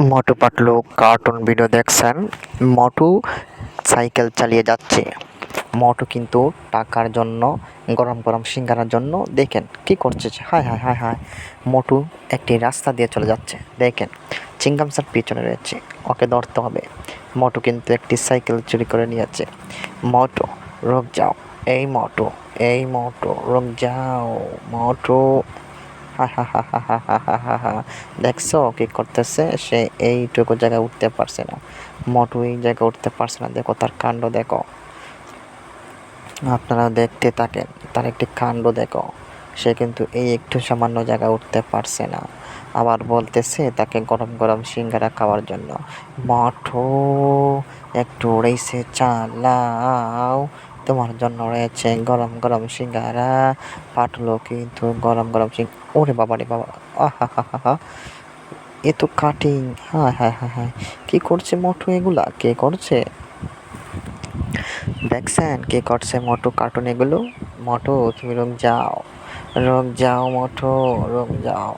মোটু Patlu cartoon video দেখছেন। Motu cycle চালিয়ে যাচ্ছে। মটু কিন্তু টাকার জন্য, গরম গরম সিঙ্গারার জন্য দেখেন কি করছে? হায় হায় হায় হায়। মোটু একটি রাস্তা দিয়ে চলে যাচ্ছে। দেখেন, চিংগাম স্যার পিছনে রয়েছে। ওকে ধরতে হবে। মোটু কিন্তু একটি সাইকেল চুরি করে নিয়েছে। মোটু, রোগ যাও। এই মোটু এই মোটু, রোগ যাও। মোটু হা হা হা হা হা হা দেখছ কি করতেছে? সে এইটুকু জায়গায় উঠতে পারছে না। মোটু এই জায়গায় উঠতে পারছে না। দেখো তার কাণ্ড, দেখো। আপনারা দেখতে থাকেন, তার একটি কাণ্ড, দেখো। সে কিন্তু এই একটু সামান্য জায়গায় উঠতে পারছে না। আবার বলতেছে তাকে গরম গরম সিঙ্গারা খাওয়ার জন্য। মঠো, একটু রেসে চালাও। তোমার জন্য রয়েছে গরম গরম সিঙ্গারা, পাঠলো কিন্তু গরম গরম সিং ওরে বাবা রে বাবা আহা হা হা হা এ তো কাটিং হ্যাঁ হ্যাঁ হ্যাঁ হ্যাঁ। কী করছে মোটু এগুলা? কে করছে? দেখছেন কে করছে মোটু কার্টুন এগুলো? মোটু, তুমি রোগ যাও। রোগ যাও মোটু, রোগ যাও।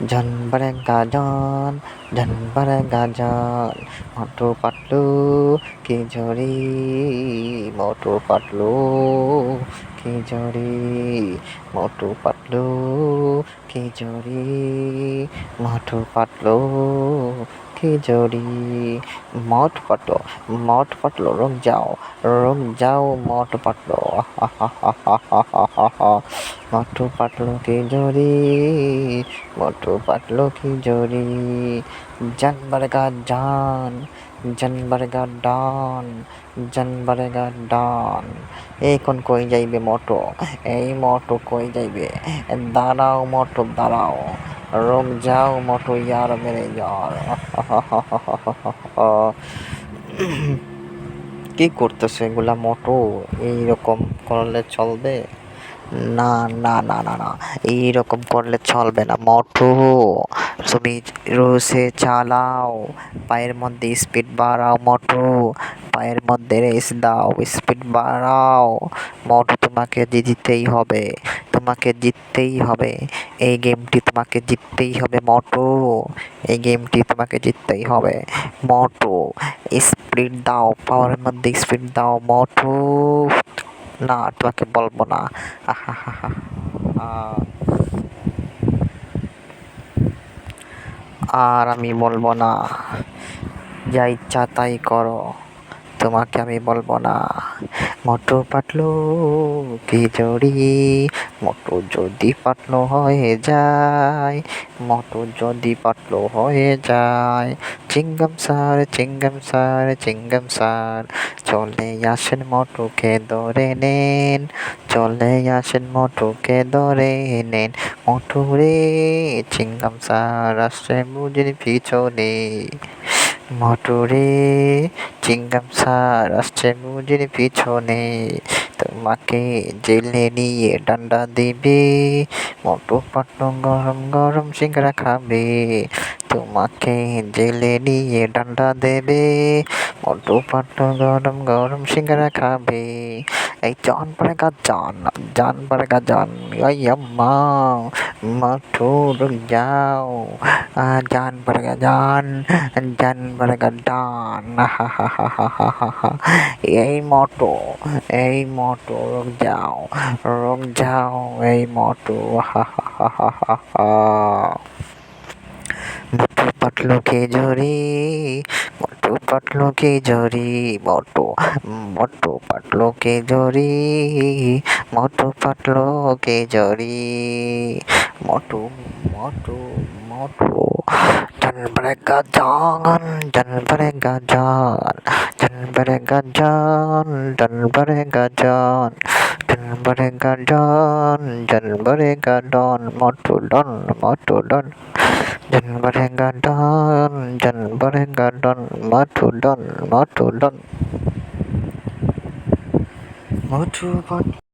জন বরে গাজন জন বরে গাজন মোটু পাতলু কি ঝরি মোটু পাতলু কি ঝরি মোটু পাতলু কি ঝরি মোটু পাতলু খিচুড়ি মট পাটলো মট পাটলো রোগ যাও রোগ যাও মট পাটলো। মটু পাটলো জৰি মঠু পাটলো কি জানবারেগা জান জানবারেগা ডান জানবারেগা ডান এখন কই যাইবে মটো এই মটো কই যাইবে? দাঁড়াও মটো দাঁড়াও। রোগ যাও মটো ইয়ার মেরে যার কি করতেছে এগুলা মটো এইরকম করলে চলবে? না না না না না। এইরকম করলে চলবে না মটো তুমি রোসে চালাও, পায়ের মধ্যে স্পিড বাড়াও মোটু পায়ের মধ্যে রেস দাও স্পিড বাড়াও। মোটু তোমাকে জিততেই হবে, তোমাকে জিততেই হবে। এই গেমটি তোমাকে জিততেই হবে, মোটু। এই গেমটি তোমাকে জিততেই হবে, মোটু। স্পিড দাও পাওয়ারের মধ্যে স্পিড দাও, মোটু। না তোমাকে বলব না। আর আমি বলব না। যা ইচ্ছা তাই করো। তোমাকে আমি বলব না। মোটু পাতলু, কি জড়ি? মোটু যদি পাতলো হয়ে যায়, মোটু যদি পাতলো হয়ে যায় চিঙ্গম স্যার চিঙ্গম স্যার চিঙ্গম স্যার চলে আসেন মোটুকে ধরে নেন, চলে আসেন মোটুকে ধরে নেন। মোটু রে চিঙ্গম স্যার আসছে বুঝির পিছনে। মোটরে চিঙ্গাম স্যার আসছে বুঝির পিছনে। তোমাকে জেলে নিয়ে ডান্ডা দিবে, মোটু পাট্টু গরম গরম সিঙ্গারা খাবে। তোমাকে জেলে নিয়ে ডান্ডা দেবে, মোটু পাট্টু গরম গরম সিঙ্গারা খাবে। এই జాన్ పడగా జాన్ జాన్ పడగా జాన్ అయ్యమ్మా మఠూరు జావ్ జాన్ పడగా జాన్ జాన్ పడగా డాన్ এই মটো এই মটো রোগ যাও রোগ যাও এই মটো হা হা হা হা হা পাটলো খেজুরি पटलों की जोरी मोटो मोटो पटलों की जोरी मोटो पटलों की जोरी मोटो मोटो मोटो। जन भरेगा जान जन भरेगा जान जन भरेगा जान जन भरेगा जान। บริการดอนจันบริการดอนมอตุดอนมอตุดอนจันบริการดอนจันบริการดอนมอตุดอนมอตุดอนมอตุดอน